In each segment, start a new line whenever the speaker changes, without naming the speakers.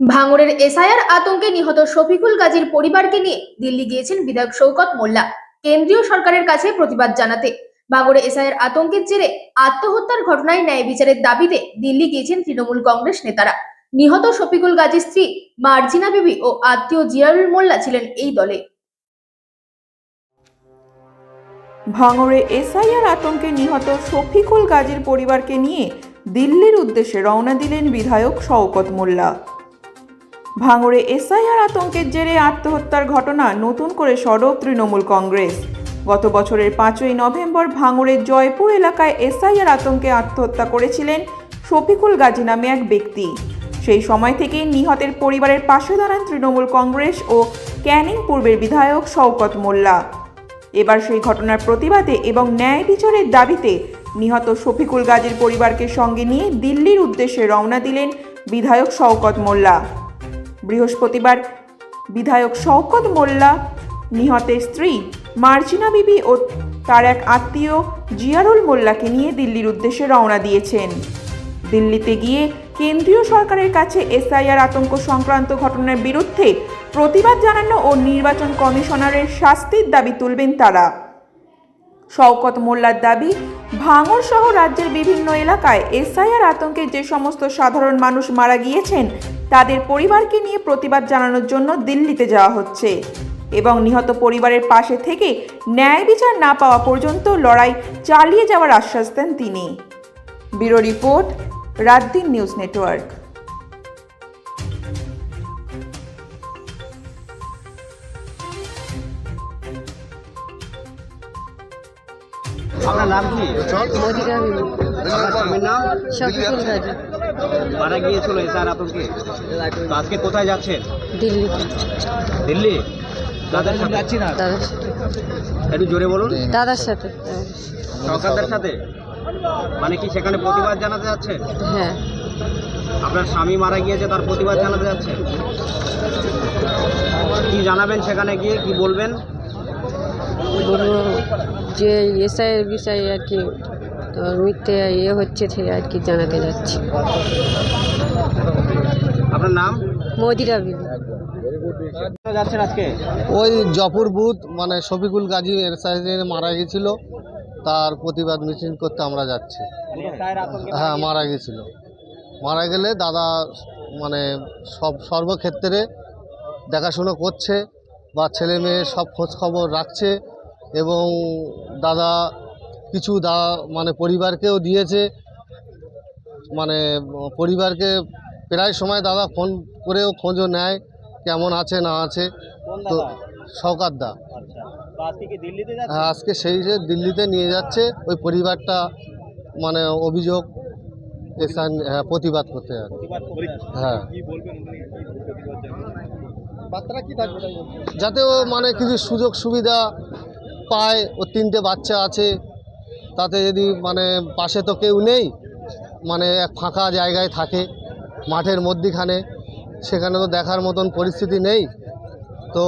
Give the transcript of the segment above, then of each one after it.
ভাঙড়ের এসআইআর আতঙ্কে নিহত শফিকুল গাজীর পরিবারকে নিয়ে দিল্লি গিয়েছেন বিধায়ক শৌকত মোল্লা। কেন্দ্রীয় সরকারের কাছে প্রতিবাদ জানাতে। ভাঙড়ে এসআইআর আতঙ্কের জেরে আত্মহত্যার ঘটনায় ন্যায় বিচারের দাবিতে দিল্লি গিয়েছেন তৃণমূল কংগ্রেস নেতারা। নিহত শফিকুল গাজীর স্ত্রী মার্জিনা বিবি ও আত্মীয় জিয়ারুল মোল্লা ছিলেন এই দলে।
ভাঙড়ে এসআইআর আতঙ্কে নিহত শফিকুল গাজীর পরিবারকে নিয়ে দিল্লির উদ্দেশ্যে রওনা দিলেন বিধায়ক শওকত মোল্লা। ভাঙড়ে এসআইআর আতঙ্কের জেরে আত্মহত্যার ঘটনা নতুন করে সরব তৃণমূল কংগ্রেস। গত বছরের পাঁচই নভেম্বর ভাঙড়ের জয়পুর এলাকায় এসআইআর আতঙ্কে আত্মহত্যা করেছিলেন শফিকুল গাজী নামে এক ব্যক্তি। সেই সময় থেকেই নিহতের পরিবারের পাশে দাঁড়ান তৃণমূল কংগ্রেস ও ক্যানিং পূর্বের বিধায়ক শওকত মোল্লা। এবার সেই ঘটনার প্রতিবাদে এবং ন্যায় বিচারের দাবিতে নিহত শফিকুল গাজীর পরিবারকে সঙ্গে নিয়ে দিল্লির উদ্দেশ্যে রওনা দিলেন বিধায়ক শওকত মোল্লা। বৃহস্পতিবার বিধায়ক শওকত মোল্লা, নিহতের স্ত্রী মার্জিনা বিবি ও তার এক আত্মীয় জিয়ারুল মোল্লাকে নিয়ে দিল্লির উদ্দেশ্যে রওনা দিয়েছেন। দিল্লিতে গিয়ে কেন্দ্রীয় সরকারের কাছে এসআইআর আতঙ্ক সংক্রান্ত ঘটনার বিরুদ্ধে প্রতিবাদ জানানো ও নির্বাচন কমিশনারের শাস্তির দাবি তুলবেন তারা। শওকত মোল্লার দাবি ভাঙড় সহ রাজ্যের বিভিন্ন এলাকায় এসআইআর আতঙ্কে যে সমস্ত সাধারণ মানুষ মারা গিয়েছেন, তাদের পরিবারকে নিয়ে প্রতিবাদ জানানোর জন্য দিল্লিতে যাওয়া হচ্ছে। এবং নিহত পরিবারের পাশে থেকে ন্যায় বিচার না পাওয়া পর্যন্ত লড়াই চালিয়ে যাওয়ার আশ্বাস দেন তিনি। Bureau report, Ratdin news network.
আপনার নাম কি?
বিবি।
আপনার স্বামীর নাম
শফিকুল গাজী
মারা গিয়েছিল এসআর আতঙ্কে তো আজকে কোথায় যাচ্ছেন?
দিল্লিতে
দিল্লি? দাদার সাথে? যাচ্ছি না।
দাদার সাথে।
একটু জোরে বলুন।
দাদার সাথে।
সরকারদের সাথে? মানে কি সেখানে প্রতিবাদ জানাতে যাচ্ছেন?
হ্যাঁ।
আপনার স্বামী মারা গিয়েছে তার প্রতিবাদ জানাতে যাচ্ছেন কি জানাবেন সেখানে গিয়ে? কি বলবেন?
বলব যে এসআইয়ের বিষয়ে আর কি মিথ্যে ইয়ে হচ্ছে সে আর কি জানাতে যাচ্ছি।
আপনার নাম?
মদিরা বিবি।
কোথায়
ওই জপুর বুথ মানে শফিকুল গাজী এর সাইজে মারা গেছিল। তার প্রতিবাদ মিছিল করতে আমরা যাচ্ছি। হ্যাঁ মারা গেছিল। মারা গেলে দাদা মানে সব সর্বক্ষেত্রে দেখাশুনো করছে বা ছেলে মেয়ে সব খোঁজ খবর রাখছে। এবং দাদা কিছু দা মানে পরিবারকেও দিয়েছে। মানে পরিবারকে প্রায় সময় দাদা ফোন করেও খোঁজও নেয় কেমন আছে না আছে। তো সৌকাত দা।
আচ্ছা
হ্যাঁ আজকে সেই যে দিল্লিতে নিয়ে যাচ্ছে ওই পরিবারটা মানে অভিযোগ এসান হ্যাঁ, প্রতিবাদ করতে হ্যাঁ। যাতে ও মানে কিছু সুযোগ সুবিধা পায়, ও তিনটে বাচ্চা আছে। তাতে যদি মানে পাশে তো কেউ নেই মানে এক ফাঁকা জায়গায় থাকে মাঠের মধ্যিখানে, সেখানে তো দেখার মতন পরিস্থিতি নেই। তো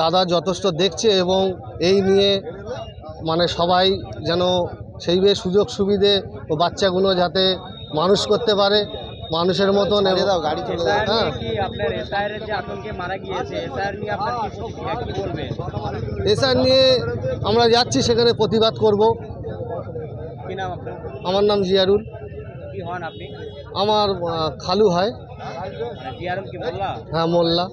দাদা যথেষ্ট দেখছে এবং এই নিয়ে মানে সবাই যেন সেইভাবে সুযোগ সুবিধে ও বাচ্চাগুলো যাতে মানুষ করতে পারে। মানুষের মতন দাও
গাড়ি চলে
হ্যাঁ।
কি আপনার এসআইয়ের যে আতঙ্কে মারা গিয়েছে এসআইয়ের নিয়ে আপনার কি প্রতিক্রিয়া কি বলবেন
এসআর নিয়ে আমরা যাচ্ছি সেখানে প্রতিবাদ করব।
কি নাম আপনার?
আমার নাম জিয়ারুল।
কি হন আপনি?
আমার খালু হয়
জিয়ারুল কি মোল্লা?
হ্যাঁ মোল্লা।